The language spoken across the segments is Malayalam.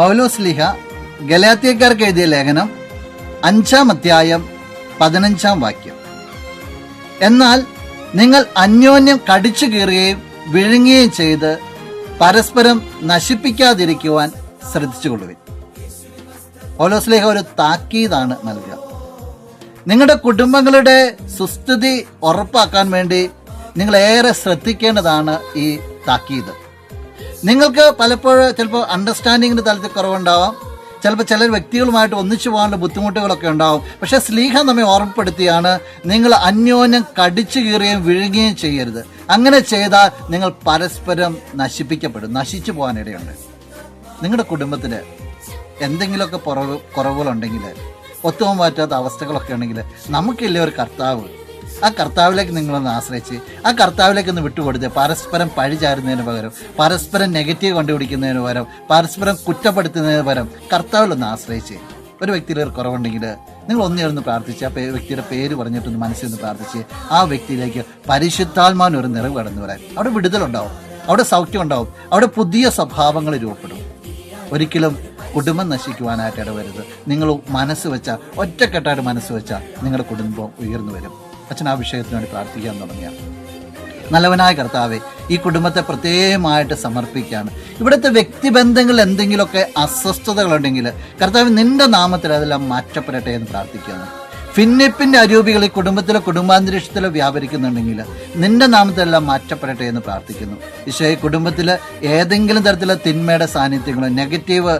പൗലോസ് ലിഹ ഗലാത്തിയക്കാർക്ക് എഴുതിയ ലേഖനം അഞ്ചാം അധ്യായം പതിനഞ്ചാം വാക്യം. എന്നാൽ നിങ്ങൾ അന്യോന്യം കടിച്ചു കീറുകയും വിഴുങ്ങുകയും ചെയ്ത് പരസ്പരം നശിപ്പിക്കാതിരിക്കുവാൻ ശ്രദ്ധിച്ചുകൊള്ളുവിൻ. പൗലോസ് ലേഖ ഒരു താക്കീതാണ് നൽകുക. നിങ്ങളുടെ കുടുംബങ്ങളുടെ സുസ്ഥിതി ഉറപ്പാക്കാൻ വേണ്ടി നിങ്ങൾ ഏറെ ശ്രദ്ധിക്കേണ്ടതാണ് ഈ താക്കീത്. നിങ്ങൾക്ക് പലപ്പോഴും ചിലപ്പോൾ അണ്ടർസ്റ്റാൻഡിങ്ങിന്റെ തലത്തിൽ കുറവുണ്ടാവാം. ചിലപ്പോൾ ചില വ്യക്തികളുമായിട്ട് ഒന്നിച്ചു പോകാനുള്ള ബുദ്ധിമുട്ടുകളൊക്കെ ഉണ്ടാവും. പക്ഷെ സ്ലീഹ നമ്മെ ഓർമ്മപ്പെടുത്തിയാണ് നിങ്ങൾ അന്യോന്യം കടിച്ചു കീറുകയും വിഴുങ്ങുകയും ചെയ്യരുത്. അങ്ങനെ ചെയ്താൽ നിങ്ങൾ പരസ്പരം നശിപ്പിക്കപ്പെടും. നശിച്ചു പോകാനിടയുണ്ട്. നിങ്ങളുടെ കുടുംബത്തിൽ എന്തെങ്കിലുമൊക്കെ കുറവ് കുറവുകളുണ്ടെങ്കിൽ ഒത്തുപോകാൻ പറ്റാത്ത അവസ്ഥകളൊക്കെ ഉണ്ടെങ്കിൽ നമുക്കില്ലേ ഒരു കർത്താവ് ആ കർത്താവിലേക്ക് നിങ്ങളൊന്ന് ആശ്രയിച്ച് ആ കർത്താവിലേക്ക് ഒന്ന് വിട്ടുകൊടുത്ത് പരസ്പരം പഴി ചാരുന്നതിന് പകരം പരസ്പരം നെഗറ്റീവ് കണ്ടുപിടിക്കുന്നതിന് പകരം പരസ്പരം കുറ്റപ്പെടുത്തുന്നതിന് പകരം കർത്താവിലൊന്ന് ആശ്രയിച്ച്. ഒരു വ്യക്തിയിൽ ഒരു കുറവുണ്ടെങ്കിൽ നിങ്ങൾ ഒന്നിരുന്ന് പ്രാർത്ഥിച്ച് ആ വ്യക്തിയുടെ പേര് പറഞ്ഞിട്ടൊന്ന് മനസ്സിൽ നിന്ന് പ്രാർത്ഥിച്ച് ആ വ്യക്തിയിലേക്ക് പരിശുദ്ധാത്മാവിന് ഒരു നിറവ് കടന്നു വരാൻ. അവിടെ വിടുതലുണ്ടാവും അവിടെ സൗഖ്യം ഉണ്ടാവും അവിടെ പുതിയ സ്വഭാവങ്ങൾ രൂപപ്പെടും. ഒരിക്കലും കുടുംബം നശിക്കുവാനായിട്ട് ഇടവരുത്. നിങ്ങൾ മനസ്സ് വെച്ച ഒറ്റക്കെട്ടായിട്ട് മനസ്സ് വെച്ച നിങ്ങളുടെ കുടുംബം ഉയർന്നു വരും. അച്ഛൻ ആ വിഷയത്തിന് വേണ്ടി പ്രാർത്ഥിക്കാൻ തുടങ്ങിയാണ്. നല്ലവനായ കർത്താവെ ഈ കുടുംബത്തെ പ്രത്യേകമായിട്ട് സമർപ്പിക്കുകയാണ് ഇവിടുത്തെ വ്യക്തിബന്ധങ്ങൾ എന്തെങ്കിലുമൊക്കെ അസ്വസ്ഥതകളുണ്ടെങ്കിൽ കർത്താവ് നിന്റെ നാമത്തിൽ അതെല്ലാം മാറ്റപ്പെടട്ടെ എന്ന് പ്രാർത്ഥിക്കുകയാണ്. ഭിന്നിപ്പിന്റെ അരൂപികൾ ഈ കുടുംബത്തിലെ കുടുംബാന്തരീക്ഷത്തിലോ വ്യാപരിക്കുന്നുണ്ടെങ്കിൽ നിന്റെ നാമത്തിലെല്ലാം മാറ്റപ്പെടട്ടെ എന്ന് പ്രാർത്ഥിക്കുന്നു. ഈശോ ഈ കുടുംബത്തിൽ ഏതെങ്കിലും തരത്തിലുള്ള തിന്മയുടെ സാന്നിധ്യങ്ങളോ നെഗറ്റീവ്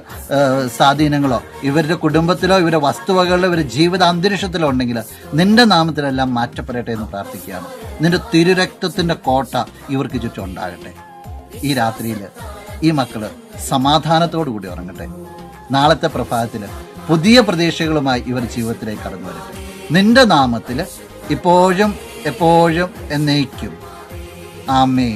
സ്വാധീനങ്ങളോ ഇവരുടെ കുടുംബത്തിലോ ഇവരുടെ വസ്തുവകളിലോ ഇവരുടെ ജീവിത അന്തരീക്ഷത്തിലോ ഉണ്ടെങ്കിൽ നിന്റെ നാമത്തിലെല്ലാം മാറ്റപ്പെടട്ടെ എന്ന് പ്രാർത്ഥിക്കുകയാണ്. നിന്റെ തിരുരക്തത്തിന്റെ കോട്ട ഇവർക്ക് ചുറ്റും ഉണ്ടാകട്ടെ. ഈ രാത്രിയിൽ ഈ മക്കൾ സമാധാനത്തോടു കൂടി ഉറങ്ങട്ടെ. നാളത്തെ പ്രഭാതത്തിൽ പുതിയ പ്രതീക്ഷകളുമായി ഇവർ ജീവിതത്തിലേക്ക് കടന്നു വരട്ടെ. നിന്റെ നാമത്തിൽ ഇപ്പോഴും എപ്പോഴും എന്നേക്കും. ആമേ